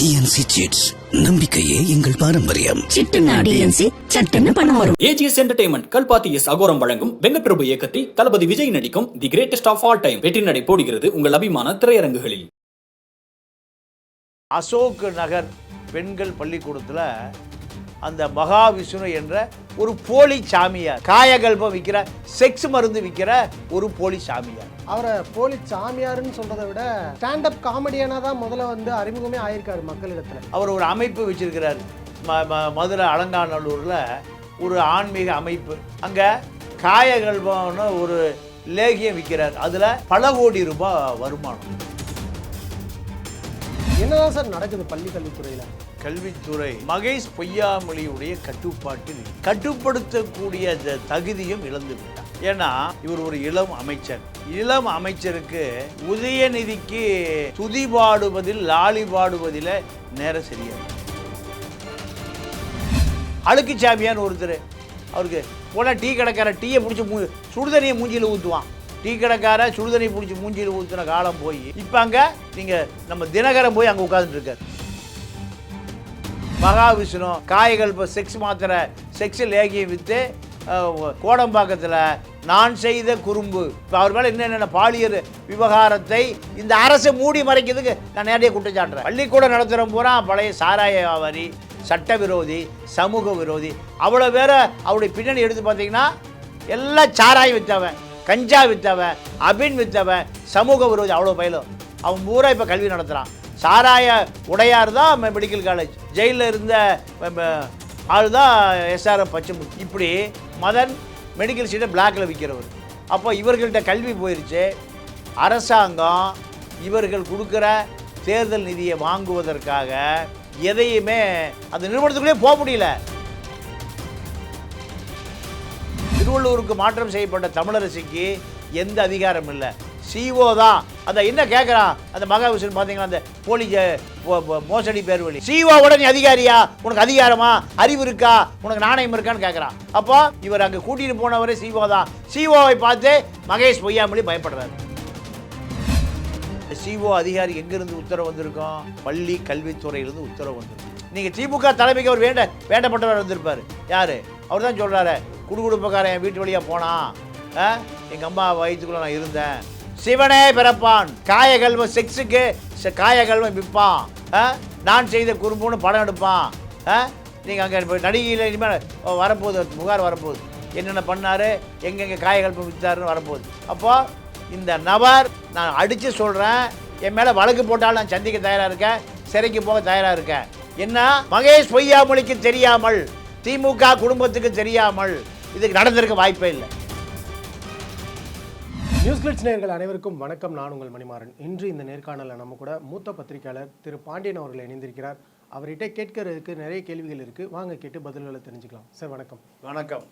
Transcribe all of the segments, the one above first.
DNC chits. நம்பிக்கையே எங்கள் பாரம்பரியம். AGS entertainment Kalpathi S Aghoram வழங்கும் வெங்கப்பிரபு இயக்கத்தில் தளபதி விஜய் நடிக்கும் the greatest of all time வெற்றி நடை போடுகிறது உங்கள் அபிமான திரையரங்குகளில். அசோக் நகர் பெண்கள் பள்ளிக்கூடத்தில் அந்த மகாவிஷ்ணு என்ற ஒரு போலி சாமியார் காயகல்பம் விற்கிற செக்ஸ் மருந்து விற்கிற ஒரு போலி சாமியார். அவரை போலி சாமியாருன்னு சொல்றதை விட ஸ்டாண்டப் காமெடியனா தான் முதல்ல வந்து அறிமுகமே ஆயிருக்காரு மக்களிடத்துல அவர் ஒரு அமைப்பு வச்சிருக்கிறார். மதுரை அலங்காநல்லூரில் ஒரு ஆன்மீக அமைப்பு. அங்கே காயகல்பம்னு ஒரு லேகியம் விற்கிறார் அதில் பல கோடி ரூபாய் வருமானம். என்னதான் சார் நடக்குது பள்ளி கல்வித்துறையில? கல்வித்துறை மகேஷ் பொய்யாமொழியுடைய கட்டுப்பாட்டில். கட்டுப்படுத்தக்கூடிய தகுதியும் இழந்து விட்டார். ஏன்னா இவர் ஒரு இளம் அமைச்சர். இளம் அமைச்சருக்கு உதயநிதிக்கு துதி பாடுவதில் லாலி பாடுவதில் நேரம் சரியாது. அழுக்கு சாமியான்னு ஒருத்தர் அவருக்கு போனால் டீ கடைக்கார டீயை பிடிச்சி மூ சுடுதண்ணியை மூஞ்சியில் ஊற்றுவான் டீ கடைக்கார சுடுதண்ணி பிடிச்சி மூஞ்சியில் ஊற்றின காலம் போய் இப்போ அங்கே நீங்கள் நம்ம தினகரன் போய் அங்கே உட்காந்துட்டு இருக்கார் மகாவிஷ்ணு காய்கள் இப்போ செக்ஸ் மாத்திரை செக்ஸ் லேகியம் விற்று கோடம்பாக்கத்தில் நான் செய்த குறும்பு. இப்போ அவர் மேலே என்னென்ன பாலியல் விவகாரத்தை இந்த அரசு மூடி மறைக்கிறதுக்கு நான் நேரடியாக குற்றச்சாட்டுறேன் பள்ளிக்கூடம் நடத்துகிற பூரா பழைய சாராய வியாபாரி சட்ட விரோதி சமூக விரோதி அவ்வளோ பேரை அவருடைய பின்னணி எடுத்து பார்த்தீங்கன்னா எல்லாம் சாராயம் விற்றவன் கஞ்சா விற்றவன் அபின் விற்றவன் சமூக விரோதி அவ்வளோ பயிலும். அவன் பூரா இப்போ கல்வி நடத்துகிறான் சாராய உடையார் தான் மெடிக்கல் காலேஜ் ஜெயிலில் இருந்த அதுதான் தான் எஸ்ஆர்எம் பச்சைமுத்து இப்படி மதன் மெடிக்கல் சீட்டை பிளாக்கில் விற்கிறவர் அப்போ இவர்கள்ட்ட கல்வி போயிடுச்சு அரசாங்கம் இவர்கள் கொடுக்குற தேர்தல் நிதியை வாங்குவதற்காக எதையுமே அந்த நிறுவனத்துக்குள்ளே போக முடியல. திருவள்ளூருக்கு மாற்றம் செய்யப்பட்ட தமிழரசிக்கு எந்த அதிகாரம் இல்லை. சிஓ தான். அந்த என்ன கேட்குறான் அந்த மகாவிஷ்ணு பார்த்தீங்கன்னா அந்த போலி மோசடி பேர் வழி சிஓவோட நீ அதிகாரியா? உனக்கு அதிகாரமா? அறிவு இருக்கா? உனக்கு நாணயம் இருக்கான்னு கேட்குறான் அப்போ இவர் அங்கே கூட்டிட்டு போனவரே சிஓ தான். சிஓவை பார்த்து மகேஷ் பொய்யாமொழி பயப்படுறாரு. சிஓ அதிகாரி எங்கேருந்து உத்தரவு வந்திருக்கோம்? பள்ளி கல்வித்துறையிலிருந்து உத்தரவு வந்திருக்கும். நீங்கள் திமுக தலைமைக்கு அவர் வேண்ட வேண்டப்பட்டவர் வந்திருப்பார். யார்? அவர் தான் சொல்கிறாரு குடுகுடுப்பக்காரன் என் வீட்டு வழியாக போனான். எங்கள் அம்மா வயிற்றுக்குள்ளே நான் இருந்தேன். சிவனே பிறப்பான். காயகல்வம் செக்ஸுக்கு காயகல்வம் விற்பான். ஆ? நான் செய்த குறும்புன்னு படம் எடுப்பான். நீங்கள் அங்கே நடிகையில் இனிமேல் வரப்போகுது புகார் வரப்போகுது. என்னென்ன பண்ணார்? எங்கெங்கே காயகல்பம் விற்றாருன்னு வரப்போகுது. அப்போது இந்த நபர் நான் அடித்து சொல்கிறேன் என் மேலே வழக்கு போட்டாலும் நான் சந்திக்க தயாராக இருக்கேன் சிறைக்கு போக தயாராக இருக்கேன். என்ன? மகேஷ் பொய்யாமொழிக்கு தெரியாமல் திமுக குடும்பத்துக்கு தெரியாமல் இதுக்கு நடந்திருக்க வாய்ப்பே இல்லை. நியூஸ் கிளிட்ஸ் நேயர்கள் அனைவருக்கும் வணக்கம். நான் உங்கள் மணிமாறன். இன்று இந்த நேர்காணலில் நம்ம கூட மூத்த பத்திரிகையாளர் திரு பாண்டியன் அவர்கள் இணைந்திருக்கிறார். அவர்கிட்ட கேட்கறதுக்கு நிறைய கேள்விகள் இருக்கு. வாங்க கேட்டு பதில்களை தெரிஞ்சுக்கலாம். சார் வணக்கம். வணக்கம்.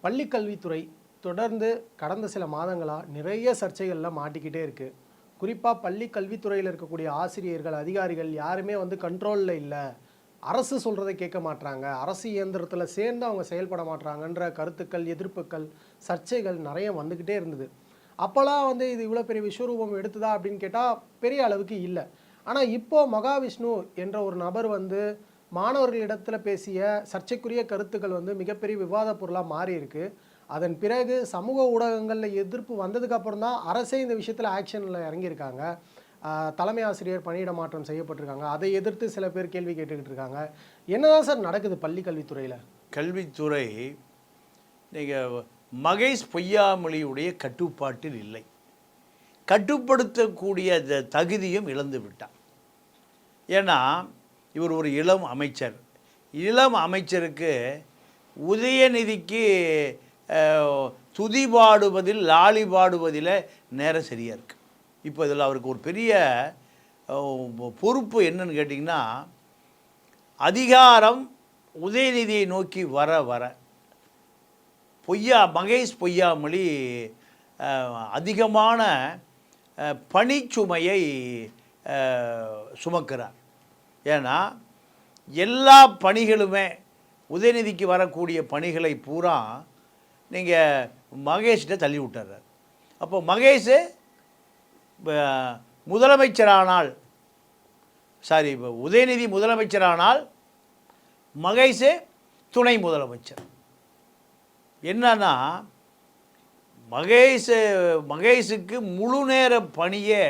பள்ளி கல்வித்துறை தொடர்ந்து கடந்த சில மாதங்களாக நிறைய சர்ச்சைகளில் மாட்டிக்கிட்டே இருக்கு. குறிப்பாக பள்ளி கல்வித்துறையில் இருக்கக்கூடிய ஆசிரியர்கள் அதிகாரிகள் யாருமே வந்து கண்ட்ரோலில் இல்லை. அரசு சொல்கிறதை கேட்க மாட்றாங்க. அரசு இயந்திரத்தில் சேர்ந்து அவங்க செயல்பட மாட்றாங்கன்ற கருத்துக்கள் எதிர்ப்புகள் சர்ச்சைகள் நிறைய வந்துக்கிட்டே இருந்தது. அப்போல்லாம் வந்து இது இவ்வளோ பெரிய விஸ்வரூபம் எடுத்ததா அப்படின்னு கேட்டால் பெரிய அளவுக்கு இல்லை. ஆனால் இப்போது மகாவிஷ்ணு என்ற ஒரு நபர் வந்து மாணவர்களிடத்தில் பேசிய சர்ச்சைக்குரிய கருத்துக்கள் வந்து மிகப்பெரிய விவாத பொருளாக மாறி இருக்கு அதன் பிறகு சமூக ஊடகங்களில் எதிர்ப்பு வந்ததுக்கப்புறம் தான் அரசே இந்த விஷயத்தில் ஆக்ஷனில் இறங்கியிருக்காங்க. தலைமை ஆசிரியர் பணியிட மாற்றம் செய்யப்பட்டிருக்காங்க. அதை எதிர்த்து சில பேர் கேள்வி கேட்டுக்கிட்டு இருக்காங்க. என்னதான் சார் நடக்குது பள்ளி கல்வித்துறையில்? கல்வித்துறை நீங்கள் மகேஷ் பொய்யாமொழியுடைய கட்டுப்பாட்டில் இல்லை. கட்டுப்படுத்தக்கூடிய த- தகுதியும் இழந்து விட்டார் ஏன்னா இவர் ஒரு இளம் அமைச்சர். இளம் அமைச்சருக்கு உதயநிதிக்கு துதி பாடுவதில் லாலி பாடுவதில் நேரம் சரியாக இருக்குது இப்போ இதில் அவருக்கு ஒரு பெரிய பொறுப்பு என்னன்னு கேட்டிங்கன்னா அதிகாரம் உதயநிதியை நோக்கி வர வர. பொய்யா மகேஷ் பொய்யாமொழி அதிகமான பணிச்சுமையை சுமக்கிறார். ஏன்னா எல்லா பணிகளுமே உதயநிதிக்கு வரக்கூடிய பணிகளை பூரா நீங்கள் மகேஷ்கிட்ட தள்ளி விட்டுறார் அப்போ மகேஷ் முதலமைச்சரானால் சாரி இப்போ உதயநிதி முதலமைச்சரானால் மகேஷ் துணை முதலமைச்சர். என்னன்னா மகேஷ் மகேஷுக்கு முழு நேர பணியே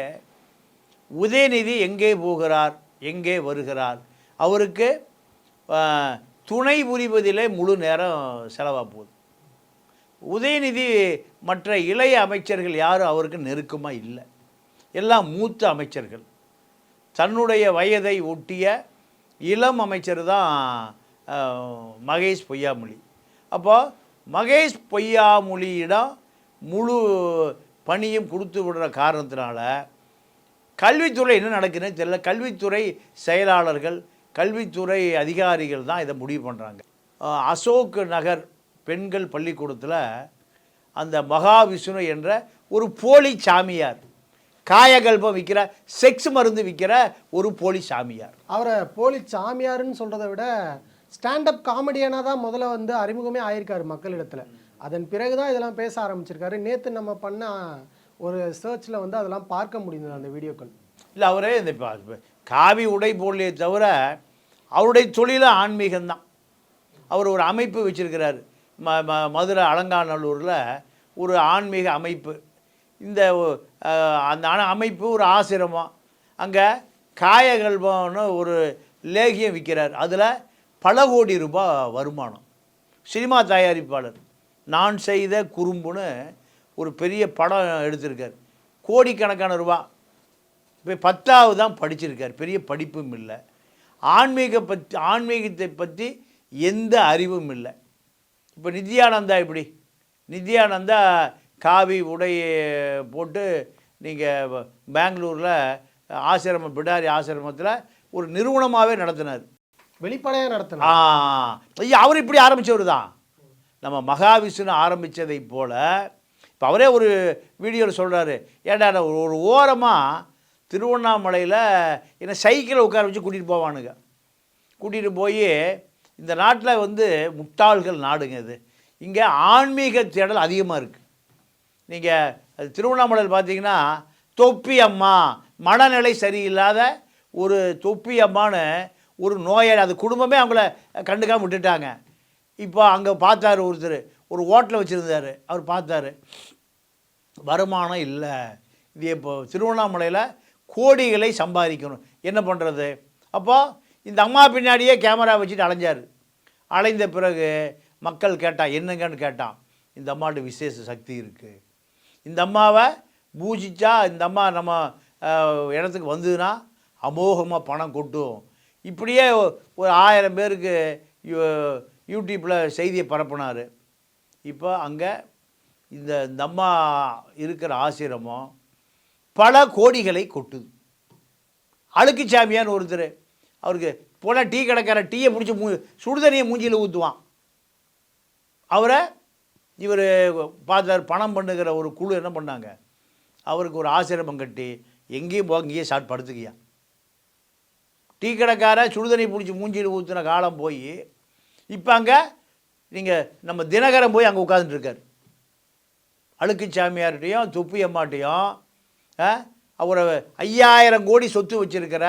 உதயநிதி எங்கே போகிறார் எங்கே வருகிறார்? அவருக்கு துணை புரிவதிலே முழு நேரம் செலவாக போகுது. உதயநிதி மற்ற இளைய அமைச்சர்கள் யாரும் அவருக்கு நெருக்கமாக இல்லை. எல்லாம் மூத்த அமைச்சர்கள். தன்னுடைய வயதை ஒட்டிய இளம் அமைச்சர் தான் மகேஷ் பொய்யாமொழி. அப்போது மகேஷ் பொய்யாமொழியிடம் முழு பணியும் கொடுத்து விடுற காரணத்தினால கல்வித்துறை என்ன நடக்குதுன்னு தெரியல. கல்வித்துறை செயலாளர்கள் கல்வித்துறை அதிகாரிகள் தான் இதை முடிவு பண்ணுறாங்க அசோக் நகர் பெண்கள் பள்ளிக்கூடத்தில் அந்த மகாவிஷ்ணு என்ற ஒரு போலி சாமியார் காயகல்பம் விற்கிற செக்ஸ் மருந்து விற்கிற ஒரு போலி சாமியார். அவரை போலி சாமியாருன்னு சொல்கிறத விட ஸ்டாண்டப் காமெடியனாக தான் முதல்ல வந்து அறிமுகமே ஆயிருக்காரு மக்களிடத்தில். அதன் பிறகு தான் இதெல்லாம் பேச ஆரம்பிச்சிருக்காரு. நேற்று நம்ம பண்ண ஒரு சர்ச்சில் வந்து அதெல்லாம் பார்க்க முடிந்தது அந்த வீடியோக்கள். இல்லை அவரே இந்த இப்போ காவி உடை போடலையே தவிர அவருடைய தொழில ஆன்மீகம்தான். அவர் ஒரு அமைப்பு வச்சிருக்கிறாரு. ம ம மதுரை அலங்காநல்லூரில் ஒரு ஆன்மீக அமைப்பு. இந்த அந்த அமைப்பு ஒரு ஆசிரமம். அங்கே காயகல்பம்னு ஒரு லேகியம் விற்கிறார் அதில் பல கோடி ரூபாய் வருமானம். சினிமா தயாரிப்பாளர். நான் செய்த குறும்புன்னு ஒரு பெரிய படம் எடுத்திருக்கார். கோடிக்கணக்கான ரூபா. இப்போ பத்தாவது தான் படிச்சிருக்கார். பெரிய படிப்பும் இல்லை. ஆன்மீக பற்றி ஆன்மீகத்தை பற்றி எந்த அறிவும் இல்லை. இப்போ நித்யானந்தா இப்படி. நித்யானந்தா காவி உடை போட்டு நீங்கள் பெங்களூரில் ஆசிரமம் பிடாரி ஆசிரமத்தில் ஒரு நிறுவனமாகவே நடத்தினார். வெளிப்படையாக ஆ நடத்தணும் ஐயா அவர் இப்படி ஆரம்பித்தவர் தான் நம்ம மகாவிஷ்ணு ஆரம்பித்ததை போல் இப்போ அவரே ஒரு வீடியோவில் சொல்கிறாரு ஏன்டா ஒரு ஓரமாக திருவண்ணாமலையில் என்ன சைக்கிளை உட்கார வச்சு கூட்டிகிட்டு போவானுங்க. கூட்டிகிட்டு போய் இந்த நாட்டில் வந்து முட்டாள்கள் நாடுங்க இது. இங்கே ஆன்மீக தேடல் அதிகமாக இருக்குது நீங்கள் திருவண்ணாமலையில் பார்த்தீங்கன்னா தொப்பி அம்மா மனநிலை சரியில்லாத ஒரு தொப்பி அம்மான்னு ஒரு நோயாளி அது குடும்பமே அவங்கள கண்டுக்காம விட்டுட்டாங்க. இப்போ அங்கே பார்த்தாரு ஒருத்தர் ஒரு ஹோட்டலில் வச்சுருந்தார் அவர் பார்த்தாரு. வருமானம் இல்லை. இது இப்போ திருவண்ணாமலையில் கோடிகளை சம்பாதிக்கணும். என்ன பண்ணுறது அப்போ இந்த அம்மா பின்னாடியே கேமரா வச்சுட்டு அலைஞ்சார். அலைந்த பிறகு மக்கள் கேட்டான் என்னங்கன்னு கேட்டான். இந்த அம்மாட்ட விசேஷ சக்தி இருக்குது இந்த அம்மாவை பூஜிச்சா இந்த அம்மா நம்ம இடத்துக்கு வந்ததுன்னா அமோகமாக பணம் கொட்டும். இப்படியே ஒரு ஆயிரம் பேருக்கு யூடியூப்பில் செய்தியை பரப்புனார். இப்போ அங்கே இந்த இந்த அம்மா இருக்கிற ஆசிரமம் பல கோடிகளை கொட்டுது. அழுக்குச்சாமியான்னு ஒருத்தர் அவருக்கு போனால் டீ கடைக்கார டீயை பிடிச்சி மூ சுடுதண்ணியை மூஞ்சியில் ஊற்றுவான் அவரை இவர் பார்த்தார் பணம் பண்ணுகிற ஒரு குழு என்ன பண்ணாங்க? அவருக்கு ஒரு ஆசிரமம் கட்டி எங்கேயும் போக இங்கேயே சாட் படுத்துக்கியா டீ கடைக்கார சுடுதண்ணி பிடிச்சி மூஞ்சியில் ஊற்றின காலம் போய் இப்போ அங்கே நீங்கள் நம்ம தினகரன் போய் அங்கே உட்காந்துட்டுருக்கார் அழுக்கு சாமியார்கிட்டையும் துப்பி அம்மாட்டையும் அவரை ஐயாயிரம் கோடி சொத்து வச்சுருக்கிற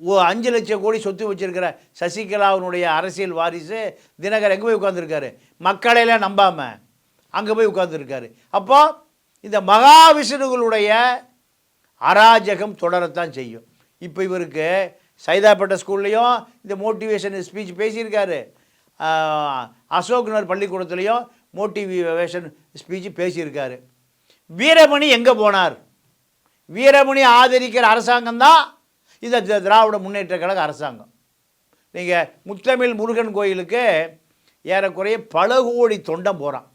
ஓ அஞ்சு லட்சம் கோடி சொத்து வச்சிருக்கிற சசிகலாவினுடைய அரசியல் வாரிசு தினகர் எங்கே போய் உட்காந்துருக்காரு மக்களையெல்லாம் நம்பாமல் அங்கே போய் உட்காந்துருக்காரு அப்போது இந்த மகாவிஷ்ணுகளுடைய அராஜகம் தொடரத்தான் செய்யும். இப்போ இவருக்கு சைதாப்பேட்டை ஸ்கூல்லையும் இந்த மோட்டிவேஷன் ஸ்பீச் பேசியிருக்காரு. அசோக்னர் பள்ளிக்கூடத்துலேயும் மோட்டிவேஷன் ஸ்பீச் பேசியிருக்காரு. வீரமணி எங்கே போனார்? வீரமணி ஆதரிக்கிற அரசாங்கம் தான் இந்த திராவிட முன்னேற்ற கழக அரசாங்கம். நீங்கள் முத்தமிழ் முருகன் கோயிலுக்கு ஏறக்குறைய பல கோடி தொண்டம் போகிறான்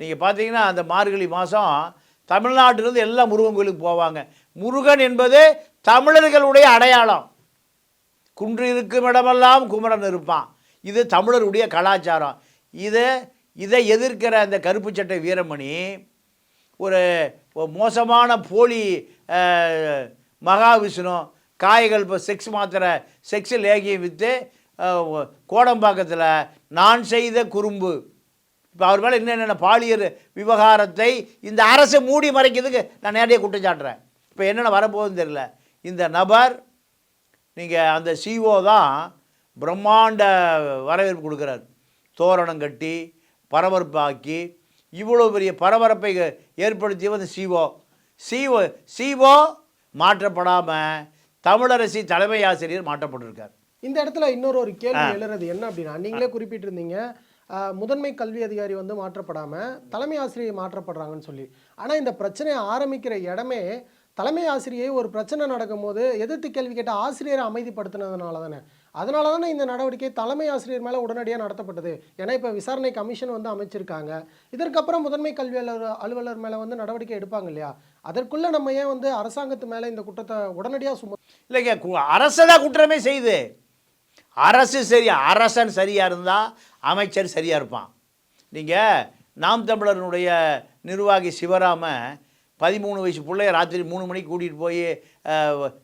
நீங்கள் பார்த்தீங்கன்னா அந்த மார்கழி மாதம் தமிழ்நாட்டிலேருந்து எல்லா முருகன் கோயிலுக்கு போவாங்க. முருகன் என்பது தமிழர்களுடைய அடையாளம். குன்று இருக்கும் இடமெல்லாம் குமரன் இருப்பான். இது தமிழருடைய கலாச்சாரம். இது இதை எதிர்க்கிற அந்த கருப்பு சட்டை வீரமணி ஒரு மோசமான போலி மகாவிஷ்ணு காய்கள் இப்போ செக்ஸ் மாத்திரை செக்ஸ் லேகியம் விற்று கோடம்பாக்கத்தில் நான் செய்த குறும்பு. இப்போ அவர் மேலே என்னென்ன பாலியல் விவகாரத்தை இந்த அரசு மூடி மறைக்கிறதுக்கு நான் நேரடியாக குற்றம் சாட்டுறேன். இப்போ என்னென்ன வரப்போகுதுன்னு தெரியல. இந்த நபர் நீங்கள் அந்த சிஓ தான் பிரம்மாண்ட வரவேற்பு கொடுக்குறாரு. தோரணம் கட்டி பரபரப்பாக்கி இவ்வளோ பெரிய பரபரப்பை ஏற்படுத்தியவர் இந்த சிஓ சிஓ சிஓ மாற்றப்படாமல் தமிழரசி தலைமை ஆசிரியர் மாற்றப்பட்டிருக்கார். இந்த இடத்துல இன்னொரு ஒரு கேள்வி எழுறது என்ன அப்படின்னா நீங்களே குறிப்பிட்டிருந்தீங்க முதன்மை கல்வி அதிகாரி வந்து மாற்றப்படாம தலைமை ஆசிரியர் மாற்றப்படுறாங்கன்னு சொல்லி. ஆனா இந்த பிரச்சனையை ஆரம்பிக்கிற இடமே தலைமை ஆசிரியை ஒரு பிரச்சனை நடக்கும்போது எதிர்த்து கேள்வி கேட்ட ஆசிரியரை அமைதிப்படுத்தினதுனால தானே அதனால தானே இந்த நடவடிக்கை தலைமை ஆசிரியர் மேலே உடனடியாக நடத்தப்பட்டது. ஏன்னா இப்போ விசாரணை கமிஷன் வந்து அமைச்சிருக்காங்க. இதற்கப்புறம் முதன்மை கல்வி அலுவலர் அலுவலர் மேலே வந்து நடவடிக்கை எடுப்பாங்க இல்லையா? அதற்குள்ளே நம்ம ஏன் வந்து அரசாங்கத்து மேலே இந்த குற்றத்தை உடனடியாக சும இல்லைங்க அரசு தான் குற்றமே செய்யுது. அரசு சரி அரசன் சரியாக இருந்தால் அமைச்சர் சரியாக இருப்பான். நீங்கள் நாம் தமிழர்களுடைய நிர்வாகி சிவராம பதிமூணு வயசு பிள்ளைய ராத்திரி மூணு மணிக்கு கூட்டிகிட்டு போய்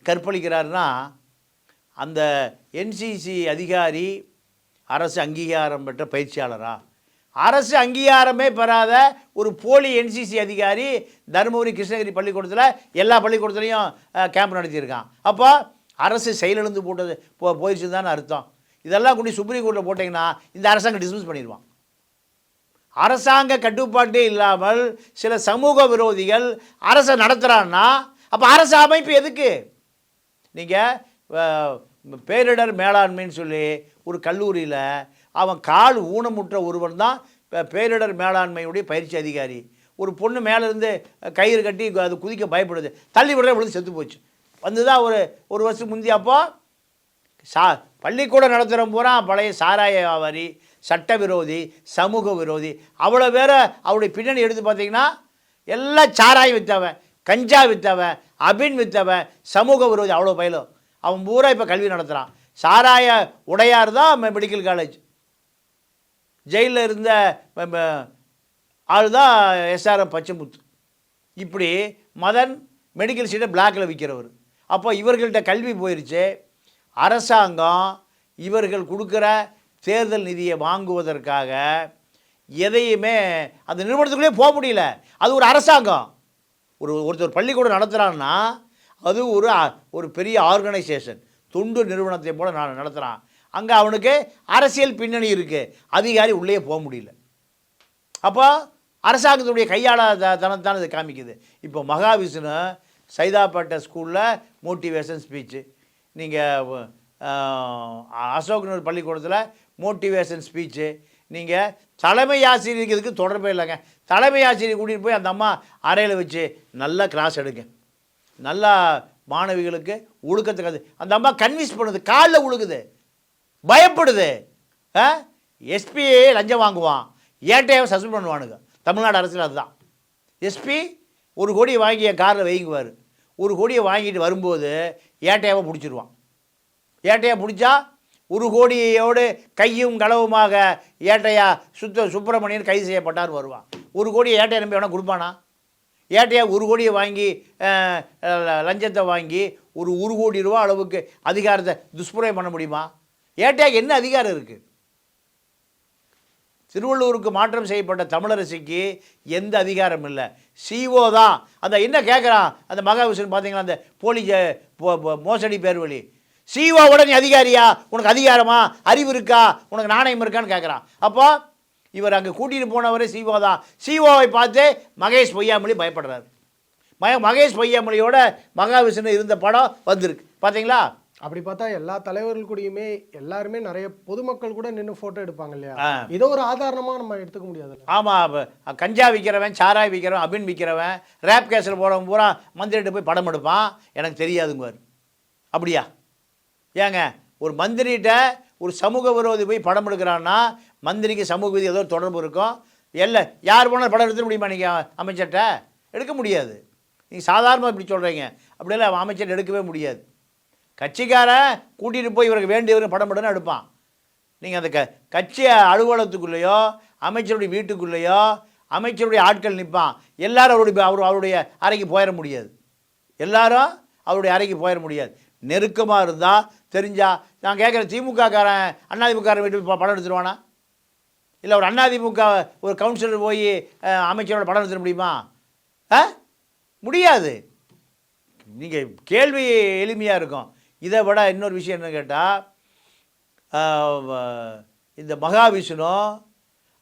கற்பழிக்கிறாருன்னா அந்த என்சிசி அதிகாரி அரசு அங்கீகாரம் பெற்ற பயிற்சியாளரா? அரசு அங்கீகாரமே பெறாத ஒரு போலி என்சிசி அதிகாரி தருமபுரி கிருஷ்ணகிரி பள்ளிக்கூடத்தில் எல்லா பள்ளிக்கூடத்துலையும் கேம்ப் நடத்தியிருக்கான். அப்போ அரசு செயலிழந்து போட்டது போ போயிடுச்சு தானே அர்த்தம். இதெல்லாம் கொண்டு சுப்ரீம் கோர்ட்டில் போட்டிங்கன்னா இந்த அரசாங்கம் டிஸ்மிஸ் பண்ணிடுவான். அரசாங்க கட்டுப்பாட்டே இல்லாமல் சில சமூக விரோதிகள் அரசை நடத்துகிறான்னா அப்போ அரசு அமைப்பு எதுக்கு? நீங்கள் பேரிடர் மேலாண்மைன்னு சொல்லி ஒரு கல்லூரியில் அவன் கால் ஊனமுற்ற ஒருவன் தான் பேரிடர் மேலாண்மையுடைய பயிற்சி அதிகாரி. ஒரு பொண்ணு மேலேருந்து கயிறு கட்டி அது குதிக்க பயப்படுது. தள்ளி விடுற விழுந்து செத்து போச்சு. வந்து தான் ஒரு ஒரு வருஷம் முந்தி அப்போ சா பள்ளிக்கூடம் நடத்துகிற பூரா பழைய சாராய வியாபாரி. சட்ட விரோதி சமூக விரோதி அவ்வளோ பேர அவருடைய பின்னணி எடுத்து பார்த்தீங்கன்னா எல்லாம் சாராய் விற்றவன் கஞ்சா விற்றவன் அபின் விற்றவன் சமூக விரோதி அவ்வளோ பயிலும். அவன் பூரா இப்போ கல்வி நடத்துகிறான் சாராய உடையார் தான் மெடிக்கல் காலேஜ் ஜெயிலில் இருந்த ஆள் தான் எஸ்ஆர்எம் பச்சைமுத்து. இப்படி மதன் மெடிக்கல் சீட்டை பிளாக்கில் விற்கிறவர் அப்போ இவர்கள்ட்ட கல்வி போயிடுச்சு அரசாங்கம் இவர்கள் கொடுக்குற தேர்தல் நிதியை வாங்குவதற்காக எதையுமே அந்த நிறுவனத்துக்குள்ளே போக முடியல. அது ஒரு அரசாங்கம். ஒரு ஒருத்தர் பள்ளிக்கூடம் நடத்துகிறான்னா அது ஒரு ஒரு பெரிய ஆர்கனைசேஷன் தொண்டு நிறுவனத்தை போல நான் நடத்துகிறான் அங்கே அவனுக்கு அரசியல் பின்னணி இருக்குது அதிகாரி உள்ளே போக முடியல. அப்போ அரசாங்கத்துடைய கையாள த- தனத்தான் இது காமிக்குது. இப்போ மகாவிஷ்ணு சைதாப்பேட்டை ஸ்கூலில் மோட்டிவேஷன் ஸ்பீச்சு நீங்கள் அசோக்நகர் பள்ளிக்கூடத்தில் மோட்டிவேஷன் ஸ்பீச்சு நீங்கள் தலைமை ஆசிரியருக்கு இதுக்கு தொடர்பே இல்லைங்க. தலைமை ஆசிரியர் கூட்டிகிட்டு போய் அந்த அம்மா அறையில் வச்சு நல்லா கிளாஸ் எடுங்க. நல்லா மாணவிகளுக்கு ஒழுக்கத்துக்கு அது அந்த அம்மா கன்வின்ஸ் பண்ணுது. காலில் உழுகுது. பயப்படுது. எஸ்பி லஞ்சம் வாங்குவான். ஏட்டையாவை சஸ்பெண்ட் பண்ணுவானுங்க. தமிழ்நாடு அரசியல் அதுதான். எஸ்பி ஒரு கோடியை வாங்கி என் காரில் வைங்குவார். ஒரு கோடியை வாங்கிட்டு வரும்போது ஏட்டையாவை பிடிச்சிருவான் ஏட்டையா பிடிச்சா ஒரு கோடியோடு கையும் களவுமாக ஏட்டையா சுத்த சுப்பிரமணியன் கைது செய்யப்பட்டார் வருவான். ஒரு கோடி ஏட்டையை நம்பி வேணால் கொடுப்பானா? ஏட்டையா ஒரு கோடியை வாங்கி லஞ்சத்தை வாங்கி ஒரு ஒரு கோடி ரூபா அளவுக்கு அதிகாரத்தை துஷ்பிரயம் பண்ண முடியுமா? ஏட்டையாக்கு என்ன அதிகாரம் இருக்குது திருவள்ளூருக்கு மாற்றம் செய்யப்பட்ட தமிழரசிக்கு எந்த அதிகாரம் இல்லை. சிஓ தான். அந்த என்ன கேட்குறான் அந்த மகாவிஷ்ணு பார்த்தீங்களா அந்த போலி மோசடி பேர்வழி. சிஓவோட நீ அதிகாரியா? உனக்கு அதிகாரமா? அறிவு இருக்கா? உனக்கு நாணயம் இருக்கான்னு கேட்குறான் அப்போ இவர் அங்கே கூட்டிகிட்டு போனவரே சிஓ தான். சிஓவை பார்த்து மகேஷ் பொய்யாமொழி பயப்படுறாரு. மக மகேஷ் பொய்யாமொழியோட மகாவிஷ்ணு இருந்த படம் வந்திருக்கு. பார்த்தீங்களா அப்படி பார்த்தா எல்லா தலைவர்கள் கூடயுமே எல்லாருமே நிறைய பொதுமக்கள் கூட நின்று போட்டோ எடுப்பாங்க இல்லையா. இதை ஒரு ஆதாரமா நம்ம எடுத்துக்க முடியாதுல்ல ஆமாம் கஞ்சா விற்கிறவன் சாராய் விற்கிறவன் அபின் விற்கிறவன் ரேப் கேஸில் போகிறவன் பூரா மந்திரிகிட்ட போய் படம் எடுப்பான். எனக்கு தெரியாதுங்குவார். அப்படியா? ஏங்க ஒரு மந்திரிகிட்ட ஒரு சமூக விரோதி போய் படம் எடுக்கிறான்னா மந்திரிக்கு சமூக விதி ஏதோ தொடர்பு இருக்கும். இல்லை யார் போனால் படம் எடுத்துட முடியுமா நீங்கள் அமைச்சர்கிட்ட? எடுக்க முடியாது. நீங்கள் சாதாரணமாக இப்படி சொல்கிறீங்க அப்படியெல்லாம் அமைச்சர் எடுக்கவே முடியாது. கட்சிக்காரன் கூட்டிகிட்டு போய் இவருக்கு வேண்டியவருக்கு படம் எடுன்னு எடுப்பான். நீங்கள் அந்த க கட்சி அலுவலகத்துக்குள்ளேயோ அமைச்சருடைய வீட்டுக்குள்ளேயோ அமைச்சருடைய ஆட்கள் நிற்பான் எல்லாரும் அவருடைய அவர் அவருடைய அறைக்கு போயிட முடியாது. எல்லாரும் அவருடைய அறைக்கு போயிட முடியாது. நெருக்கமாக இருந்தால் தெரிஞ்சா நான் கேட்குற திமுககாரன் அண்ணாதிமுககாரன் வீட்டு படம் எடுத்துருவானா? இல்லை ஒரு அண்ணாதிமுக ஒரு கவுன்சிலர் போய் அமைச்சரோட படம் எடுத்துட முடியுமா? ஆ? முடியாது. நீங்கள் கேள்வி எளிமையாக இருக்கும். இதை விட இன்னொரு விஷயம் என்ன கேட்டால் இந்த மகாவிஷ்ணு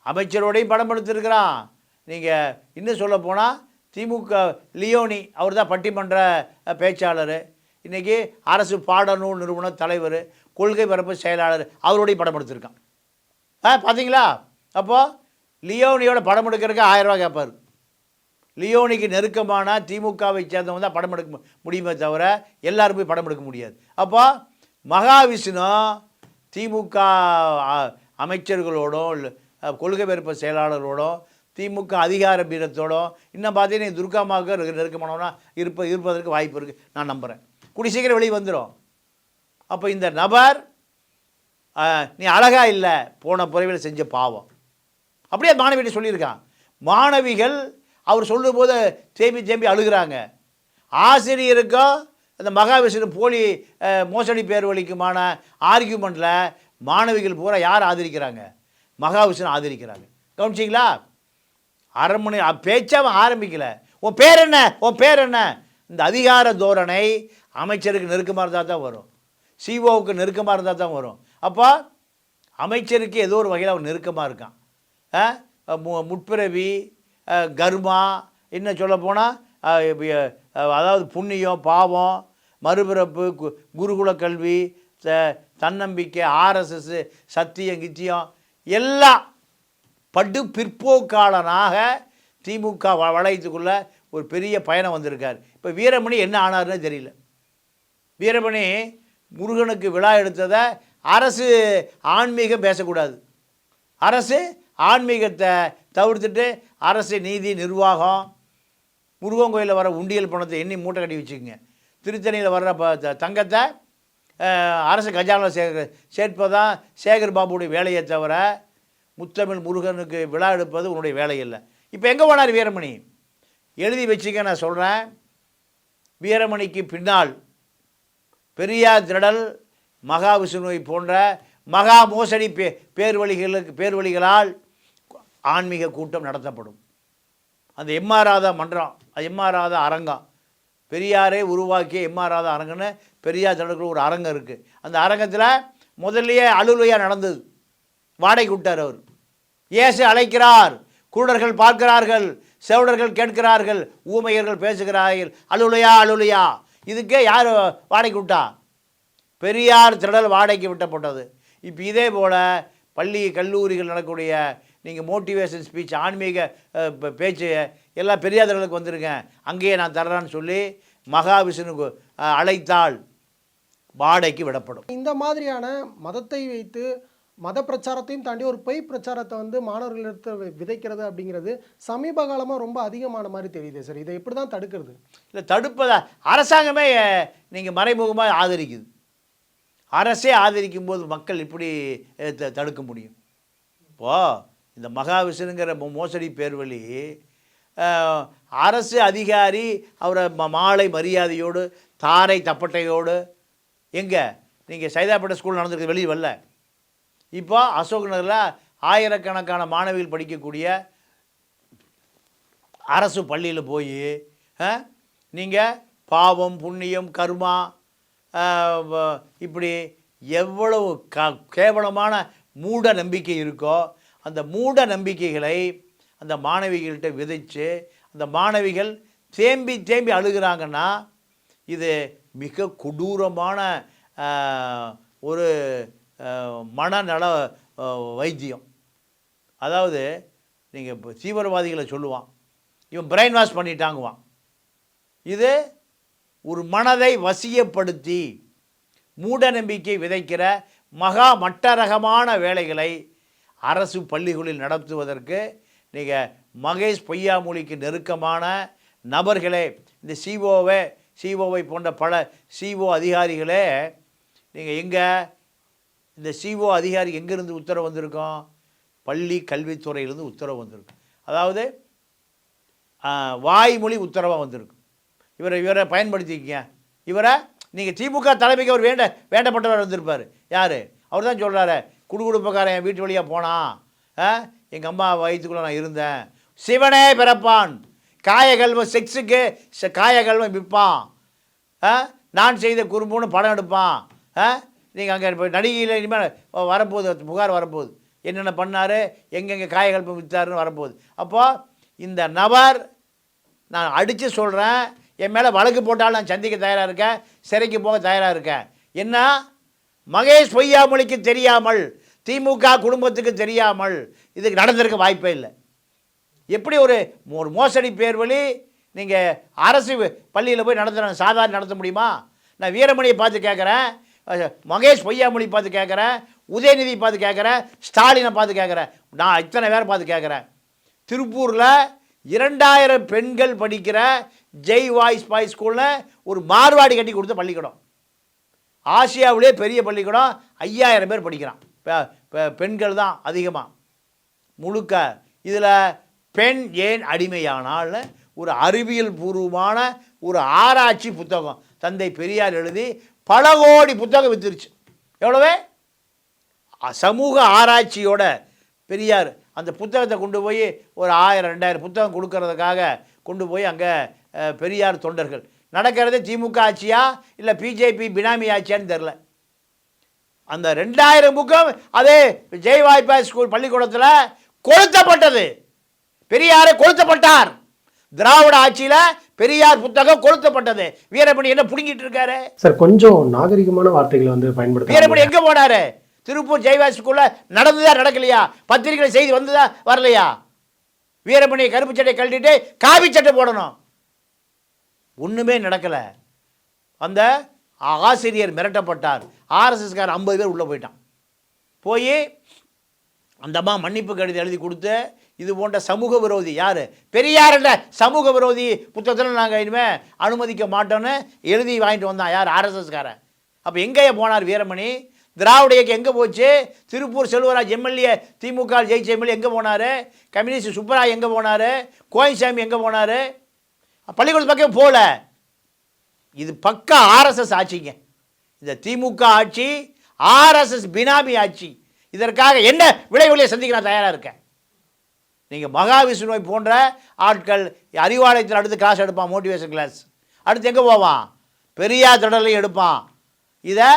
அமைச்சரோடையும் படம் எடுத்திருக்கிறான். நீங்கள் இன்னும் சொல்ல போனால் திமுக லியோனி அவர் தான் பட்டிமன்ற பேச்சாளர். இன்றைக்கி அரசு பாடநூல் நிறுவன தலைவர் கொள்கை பரப்பு செயலாளர் அவரோடையும் படம் எடுத்திருக்கான். ஆ பார்த்தீங்களா அப்போது லியோனியோட படம் எடுக்கிறதுக்கு ஆயிரம் கேட்பார் லியோனிக்கு நெருக்கமான திமுகவை சேர்ந்தவங்க தான் படம் எடுக்க முடியுமே தவிர எல்லோரும் போய் படம் எடுக்க முடியாது. அப்போ மகாவிஷ்ணு திமுக அமைச்சர்களோடும் கொள்கை பரப்பு செயலாளர்களோடும் திமுக அதிகார பீடத்தோடும் இன்னும் பார்த்தீங்கன்னா துர்காமாவுக்கு நெருக்கமானவனா இருப்ப இருப்பதற்கு வாய்ப்பு இருக்குது நான் நம்புகிறேன் கூடி சீக்கிரம் வெளியே வந்துடும் அப்போ இந்த நபர் நீ அழகாக இல்லை போன புறவில் செஞ்ச பாவம். அப்படியே மாணவிகிட்ட சொல்லியிருக்கான். மாணவிகள் அவர் சொல்லும்போது தேம்பி தேம்பி அழுகிறாங்க. ஆசிரியருக்கும் அந்த மகாவிஷ்ணு போலி மோசடி பேர் வலிக்குமான ஆர்கியூமெண்ட்டில் மாணவிகள் பூரா யார் ஆதரிக்கிறாங்க? மகாவிஷ்ணு ஆதரிக்கிறாங்க. கவனிச்சிங்களா? அரை மணி அ- அவன் உன் பேர் என்ன? உன் பேர் என்ன? இந்த அதிகார தோரணை அமைச்சருக்கு நெருக்கமாக இருந்தால் தான் வரும். சிஓவுக்கு நெருக்கமாக இருந்தால் தான் வரும். அப்போ அமைச்சருக்கு ஏதோ ஒரு வகையில் அவன் நெருக்கமாக இருக்கான். முட்பிறவி மு- கர்மா இன்னும் சொல்லப்போனால் அதாவது புண்ணியம் பாவம் மறுபிறப்பு கு- குருகுல கல்வி த- தன்னம்பிக்கை ஆர்எஸ்எஸ் சத்தியம் கித்தியம் எல்லாம் படு பிற்போக்காளனாக திமுக வ ஒரு பெரிய பயணம் வந்திருக்கார். இப்போ வீரமணி என்ன ஆனார்னு தெரியல. வீரமணி முருகனுக்கு விழா எடுத்ததை அரசு ஆன்மீகம் பேசக்கூடாது. அரசு ஆன்மீகத்தை தவிர்த்துட்டு அரசு நீதி நிர்வாகம். முருகன் கோயிலில் வர உண்டியல் பணத்தை எண்ணி மூட்டை கட்டி வச்சுக்கோங்க. திருத்தணியில் வர்ற ப தங்கத்தை அரசு கஜானில் சேகர் சேர்ப்பதான் சேகர் பாபுடைய வேலையை தவிர முத்தமிழ் முருகனுக்கு விழா எடுப்பது உன்னுடைய வேலை இல்லை. இப்போ எங்கே போனார் வீரமணி? எழுதி வச்சுக்க நான் சொல்கிறேன் வீரமணிக்கு பின்னால் பெரியார் திரடல் மகாவிஷ்ணுவை போன்ற மகா மோசடி பே பேர்வழிகளுக்கு பேர்வழிகளால் ஆன்மீக கூட்டம் நடத்தப்படும். அந்த எம்ஆர் ராதா மன்றம் அது எம்ஆர் ராதா அரங்கம். பெரியாரே உருவாக்கிய எம்ஆர் ராதா அரங்கன்னு பெரியார் திரடலுக்கு ஒரு அரங்கம் இருக்குது அந்த அரங்கத்தில் முதல்லையே அலுவலையாக நடந்தது. வாடகை விட்டார் அவர். இயேசு அழைக்கிறார். குருடர்கள் பார்க்கிறார்கள். செவடர்கள் கேட்கிறார்கள் ஊமையர்கள் பேசுகிறார்கள் அழுலையா அலுவலையா இதுக்கே யார் வாடகை விட்டா? பெரியார் திடல் வாடகைக்கு விட்டப்பட்டது. இப்போ இதே போல் பள்ளி கல்லூரிகள் நடக்கக்கூடிய நீங்கள் மோட்டிவேஷன் ஸ்பீச் ஆன்மீக பேச்சு எல்லாம் பெரியார் திடலுக்கு வந்திருக்கேன் அங்கேயே நான் தர்றேன்னு சொல்லி மகாவிஷ்ணுக்கு அழைத்தால் வாடகைக்கு விடப்படும். இந்த மாதிரியான மதத்தை வைத்து மத பிரச்சாரத்தையும் தாண்டி ஒரு பொய் பிரச்சாரத்தை வந்து மாணவர்களிடத்தில் விதைக்கிறது அப்படிங்கிறது சமீப காலமாக ரொம்ப அதிகமான மாதிரி தெரியுது சார். இதை எப்படி தான் தடுக்கிறது? இல்லை தடுப்பதா அரசாங்கமே நீங்கள் மறைமுகமாக ஆதரிக்குது. அரசே ஆதரிக்கும் போது மக்கள் இப்படி த- தடுக்க முடியும். இப்போது இந்த மகாவிஷ்ணுங்கிற மோசடி பேர்வழி அரசு அதிகாரி அவரை ம- மாலை மரியாதையோடு தாரை தப்பட்டையோடு எங்கே? நீங்கள் சைதாப்பேட்டை ஸ்கூல் நடந்திருக்கு வெளியே வரல. இப்போ அசோக் நகரில் ஆயிரக்கணக்கான மாணவிகள் படிக்கக்கூடிய அரசு பள்ளியில் போய் நீங்கள் பாவம் புண்ணியம் கர்மா இப்படி எவ்வளவு க கேவலமான மூட நம்பிக்கை இருக்கோ அந்த மூட நம்பிக்கைகளை அந்த மாணவிகள்கிட்ட விதைச்சு அந்த மாணவிகள் தேம்பி தேம்பி அழுகிறாங்கன்னா இது மிக கொடூரமான ஒரு மனநல வைத்தியம். அதாவது நீங்கள் இப்போ தீவிரவாதிகளை சொல்லுவான். இவன் பிரெயின் வாஷ் பண்ணிட்டாங்குவான். இது ஒரு மனதை வசியப்படுத்தி மூட நம்பிக்கை விதைக்கிற மகா மட்டரகமான வேலைகளை அரசு பள்ளிகளில் நடத்துவதற்கு நீங்கள் மகேஷ் பொய்யாமொழிக்கு நெருக்கமான நபர்களே இந்த சிஓவை சிஓவை போன்ற பல சிஓ அதிகாரிகளே நீங்கள் எங்கே இந்த சிஓ அதிகாரி எங்கேருந்து உத்தரவு வந்திருக்கோம் பள்ளி கல்வித்துறையிலேருந்து உத்தரவு வந்திருக்கும். அதாவது வாய்மொழி உத்தரவாக வந்திருக்கும். இவரை இவரை பயன்படுத்திக்கங்க. இவரை நீங்கள் திமுக தலைமைக்கு அவர் வேண்ட வேண்டப்பட்டவர் வந்திருப்பார். யார்? அவர் தான் சொல்கிறாரு குடுகுடுப்பக்காரன் என் வீட்டு வழியாக போனான் ஆ எங்கள் அம்மா வயிற்றுக்குள்ளே நான் இருந்தேன். சிவனே பிறப்பான். காயகல்வன் செக்ஸுக்கு செ- காயகல்வன் விற்பான். ஆ நான் செய்த குறும்புன்னு படம் எடுப்பான். ஆ நீங்கள் அங்கே இப்போ நடிகையில் இனிமேல் வரப்போகுது புகார் வரப்போகுது. என்னென்ன பண்ணார் எங்கெங்கே காயகல்பம் விற்றாருன்னு வரப்போகுது. அப்போது இந்த நபர் நான் அடித்து சொல்கிறேன் என் மேலே வழக்கு போட்டாலும் நான் சந்திக்க தயாராக இருக்கேன் சிறைக்கு போக தயாராக இருக்கேன். என்ன? மகேஷ் பொய்யாமொழிக்கு தெரியாமல் திமுக குடும்பத்துக்கு தெரியாமல் இதுக்கு நடந்திருக்க வாய்ப்பே இல்லை. எப்படி ஒரு ஒரு மோசடி பேர் வழி நீங்கள் அரசு பள்ளியில் போய் நடத்துகிறாங்க சாதாரண நடத்த முடியுமா? நான் வீரமணியை பார்த்து கேட்குறேன் மகேஷ் பொய்யாமொழி பார்த்து கேட்குறேன் உதயநிதி பார்த்து கேட்குறேன் ஸ்டாலினை பார்த்து கேட்குறேன் நான் இத்தனை பேரை பார்த்து கேட்குறேன் திருப்பூரில் இரண்டாயிரம் பெண்கள் படிக்கிற ஜெய் வாய்ஸ் பாய் ஸ்கூலில் ஒரு மார்வாடி கட்டி கொடுத்த பள்ளிக்கூடம். ஆசியாவிலே பெரிய பள்ளிக்கூடம் ஐயாயிரம் பேர் படிக்கிறான். பெண்கள் தான் அதிகமாக முழுக்க இதில் பெண் ஏன் அடிமையானால் ஒரு அறிவியல் பூர்வமான ஒரு ஆராய்ச்சி புத்தகம் தந்தை பெரியார் எழுதி பல கோடி புத்தகம் வித்துருச்சு. எவ்வளவே? சமூக ஆராய்ச்சியோட பெரியார் அந்த புத்தகத்தை கொண்டு போய் ஒரு ஆயிரம் ரெண்டாயிரம் புத்தகம் கொடுக்கறதுக்காக கொண்டு போய் அங்கே பெரியார் தொண்டர்கள். நடக்கிறது திமுக ஆட்சியா? இல்லை பிஜேபி பினாமி ஆட்சியான்னு தெரில அந்த ரெண்டாயிரம் புக்கம் அதே ஜெய் வாய்ப்பா ஸ்கூல் பள்ளிக்கூடத்தில் கொளுத்தப்பட்டது. பெரியாரை கொளுத்தப்பட்டார். திராவிட ஆட்சியில் பெரியார் புத்தகம் கொளுத்தப்பட்டது. வீரமணி என்ன புடுங்கிட்டு இருக்காரு? சார் கொஞ்சம் நாகரிகமான வார்த்தைகளை வந்து பயன்படுத்த வீரமணி எங்க போனாரு? திருப்பூர் ஜெய்வாஸ் ஸ்கூல்ல நடந்ததா நடக்கலையா? பத்திரிகை செய்தி வந்ததா வரலையா? வீரமணி கருப்பு சட்டை கழட்டிட்டு காவி சட்டை போடணும். ஒண்ணுமே நடக்கல. அந்த ஆசிரியர் மிரட்டப்பட்டார். ஆர்எஸ்எஸ்கார் ஐம்பது பேர் உள்ளே போயிட்டான். போய் அந்த அம்மா மன்னிப்பு கடிதம் எழுதி கொடுத்து இது போன்ற சமூக விரோதி யார்? பெரியார்ல சமூக விரோதி புத்தகத்தில் நாங்கள் இனிமேல் அனுமதிக்க மாட்டோன்னு எழுதி வாங்கிட்டு வந்தான். யார்? ஆர்எஸ்எஸ்காரன் அப்போ எங்கேயே போனார் வீரமணி. திராவிட இயக்கம் எங்கே போச்சு? திருப்பூர் செல்வராஜ் எம்எல்ஏ திமுக ஜெயிச்ச எம்எல்ஏ எங்கே போனார்? கம்யூனிஸ்ட் சுப்பராய் எங்கே போனார்? கோயின்சாமி எங்கே போனார்? பள்ளிக்கூடத்து பக்கம் போகல இது பக்கா ஆர்எஸ்எஸ் ஆட்சிங்க. இந்த திமுக ஆட்சி ஆர்எஸ்எஸ் பினாமி ஆட்சி. இதற்காக என்ன விளைவுகளை சந்திக்க நான் தயாராக இருக்கேன்? நீங்கள் மகாவிஷ்ணுவை போன்ற ஆட்கள் அறிவாலயத்தில் அடுத்து கிளாஸ் எடுப்பான் மோட்டிவேஷன் கிளாஸ் அடுத்து எங்கே போவான்? பெரியார் தொடர்லையும் எடுப்பான். இதை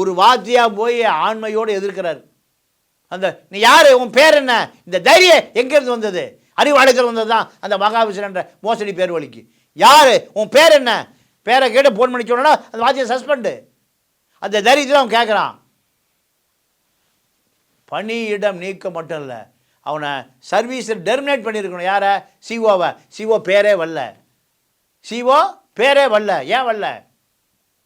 ஒரு வாத்தியாக போய் ஆண்மையோடு எதிர்க்கிறார். அந்த நீ யார்? உன் பேர் என்ன? இந்த தைரியம் எங்கேருந்து வந்தது? அறிவாலயத்தில் வந்தது தான் அந்த மகாவிஷ்ணுன்ற மோசடி பேர் வழிக்கு யார்? உன் பேர் என்ன? பேரை கேட்டு ஃபோன் பண்ணி சொன்னா அந்த வாத்தியை சஸ்பெண்டு அந்த தைரியத்தில் அவன் கேட்குறான் பணியிடம் நீக்கம் மட்டும் இல்லை அவனை சர்வீஸில் டெர்மினேட் பண்ணியிருக்கணும் யாரை? சிஓவை. சிஓ பேரே வரல. சிஓ பேரே வரல. ஏன் வரல?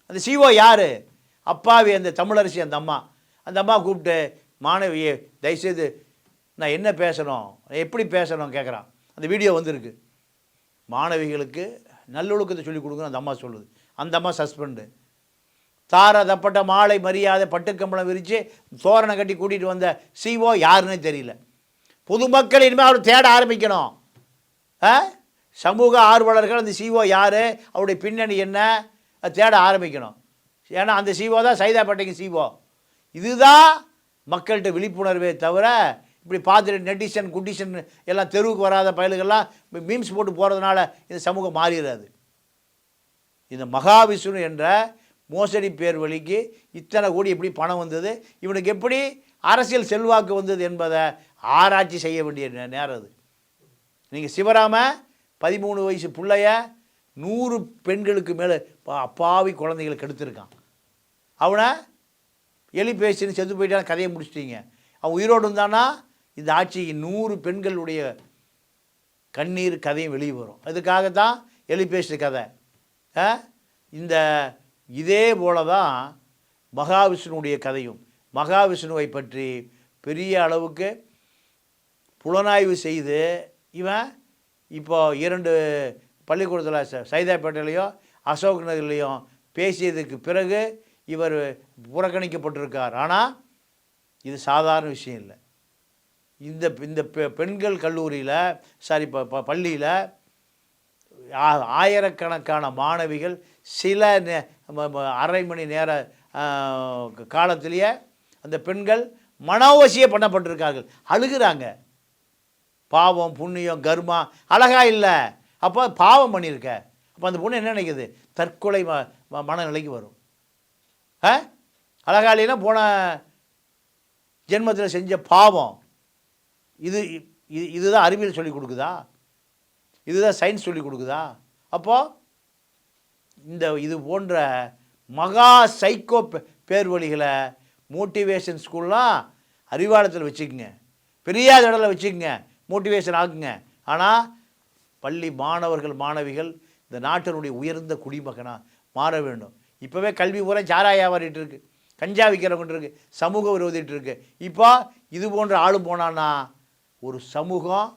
அந்த சிஓ யார்? அப்பாவி அந்த தமிழரசி அந்த அம்மா. அந்த அம்மா கூப்பிட்டு மாணவியே தயவுசெய்து நான் என்ன பேசணும்? எப்படி பேசணும்? கேட்குறான் அந்த வீடியோ வந்திருக்கு. மாணவிகளுக்கு நல்லொழுக்கத்தை சொல்லிக் கொடுக்கணும் அந்த அம்மா சொல்லுது. அந்த அம்மா சஸ்பெண்டு தார தப்பட்ட மாலை மரியாதை பட்டுக்கம்பளம் விரித்து தோரணை கட்டி கூட்டிகிட்டு வந்த சிஓ யாருன்னே தெரியல. பொதுமக்கள் இனிமேல் அவர் தேட ஆரம்பிக்கணும். ஆ? சமூக ஆர்வலர்கள் அந்த சிஓ யார் அவருடைய பின்னணி என்ன அதை தேட ஆரம்பிக்கணும். ஏன்னா அந்த சிஓ தான் சைதாப்பேட்டைக்கு சிஓ இதுதான் மக்கள்கிட்ட விழிப்புணர்வே தவிர இப்படி பார்த்துட்டு நெட்டிஷன் குட்டிஷன் எல்லாம் தெருவுக்கு வராத பயல்கள்லாம் மீம்ஸ் போட்டு போகிறதுனால இந்த சமூகம் மாறிடாது. இந்த மகாவிஷ்ணு என்ற மோசடி பேர் வழிக்கு இத்தனை கோடி எப்படி பணம் வந்தது? இவனுக்கு எப்படி அரசியல் செல்வாக்கு வந்தது என்பதை ஆராய்ச்சி செய்ய வேண்டிய நே- நேரம் அது. நீங்கள் சிவராம பதிமூணு வயசு பிள்ளைய நூறு பெண்களுக்கு மேலே அப்பாவி குழந்தைகளை கெடுத்திருக்கான். அவனை எலி பேசின்னு செத்து போயிட்டான் கதையை முடிச்சிட்டீங்க. அவன் உயிரோடு இருந்தானா இந்த ஆட்சிக்கு நூறு பெண்களுடைய கண்ணீர் கதையும் வெளியே வரும். அதுக்காகத்தான் எலி பேசுகிற கதை. இந்த இதே போல தான் மகாவிஷ்ணுடைய கதையும். மகாவிஷ்ணுவை பற்றி பெரிய அளவுக்கு புலனாய்வு செய்து இவன் இப்போ இரண்டு பள்ளிக்கூடத்தில் ச- சைதாப்பேட்டையிலையும் அசோக் நகர்லேயும் பேசியதுக்கு பிறகு இவர் புறக்கணிக்கப்பட்டிருக்கார். ஆனால் இது சாதாரண விஷயம் இல்லை. இந்த இந்த பெ- பெண்கள் கல்லூரியில் சாரி ப ப- பள்ளியில் ஆ- ஆயிரக்கணக்கான மாணவிகள் சில நே அரை மணி நேர காலத்திலேயே அந்த பெண்கள் மனோவசியம் பண்ணப்பட்டிருக்கார்கள். அழுகிறாங்க. பாவம் புண்ணியம் கர்மா அழகா இல்லை. அப்போ பாவம் பண்ணியிருக்க அப்போ அந்த பொண்ணு என்ன நினைக்குது? தற்கொலை ம மனநிலைக்கு வரும். ஆ? அழகாலினா போன ஜென்மத்தில் செஞ்ச பாவம். இது இது இதுதான் அறிவியல் சொல்லி கொடுக்குதா? இதுதான் சயின்ஸ் சொல்லி கொடுக்குதா? அப்போது இந்த இது போன்ற மகா சைக்கோ பே- பேர்வழிகளை மோட்டிவேஷன் ஸ்கூல்லாம் அறிவாளத்தில் வச்சுக்கோங்க. பெரிய இடத்துல வச்சுக்கோங்க. மோட்டிவேஷன் ஆக்குங்க ஆனால் பள்ளி மாணவர்கள் மாணவிகள் இந்த நாட்டினுடைய உயர்ந்த குடிமகனாக மாற வேண்டும். இப்போவே கல்வி பூரா சாராய வியாபாரிட்டு இருக்கு. கஞ்சா விற்கிறவங்கிட்டு இருக்குது சமூக விரோதிட்டு இருக்கு. இப்போ இது போன்ற ஆளு போனான்னா ஒரு சமூகம்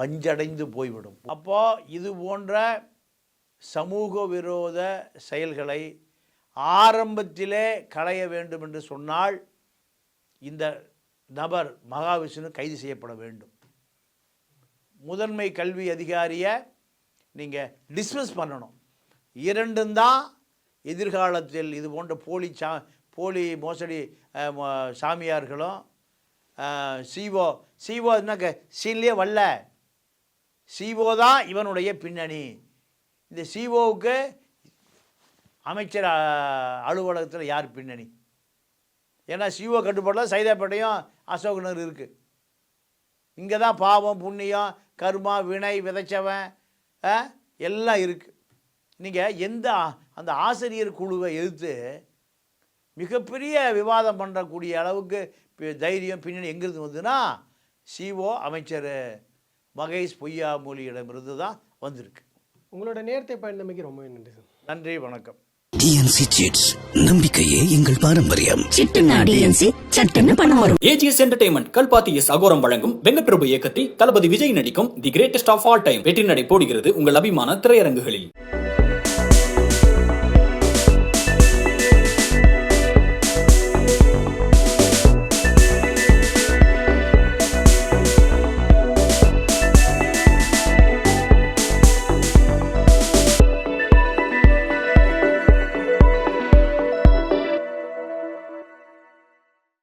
பஞ்சடைந்து போய்விடும். அப்போது இது போன்ற சமூக விரோத செயல்களை ஆரம்பத்திலே களைய வேண்டும் என்று சொன்னால் இந்த நபர் மகாவிஷ்ணு கைது செய்யப்பட வேண்டும். முதன்மை கல்வி அதிகாரியை நீங்கள் டிஸ்மிஸ் பண்ணணும். இரண்டும் தான் எதிர்காலத்தில் இது போன்ற போலி சா போலி மோசடி சாமியார்களும் சிஓ சிஓ என்னக்க சீன்லேயே வரல. சிஓ தான் இவனுடைய பின்னணி. இந்த சிஓவுக்கு அமைச்சர் அலுவலகத்தில் யார் பின்னணி? ஏன்னா சிஓ கட்டுப்பாட்டில் சைதாப்பேட்டையும் அசோக் நகர் இருக்குது இங்கே தான் பாவம் புண்ணியம் கர்மா வினை விதைச்சவன் எல்லாம் இருக்குது நீங்கள் எந்த அந்த ஆசிரியர் குழுவை எதிர்த்து மிகப்பெரிய விவாதம் பண்ணக்கூடிய அளவுக்கு தைரியம் பின்னணி எங்கிருந்து வந்ததுன்னா சிஓ அமைச்சர் மகேஷ் பொய்யாமொழியிடமிருந்து தான் வந்திருக்கு. உங்களோட நேரத்தை பயந்தமைக்கு ரொம்ப நன்றி சார். நன்றி வணக்கம். டிஎன்சி சிட்ஸ் எங்கள் பாரம்பரியம். AGS entertainment Kalpathi S Aghoram வழங்கும் வெங்கப்பிரபு இயக்கத்தில் தளபதி விஜய் நடிக்கும் the greatest of all time வெற்றி நடை போடுகிறது உங்கள் அபிமான திரையரங்குகளில்.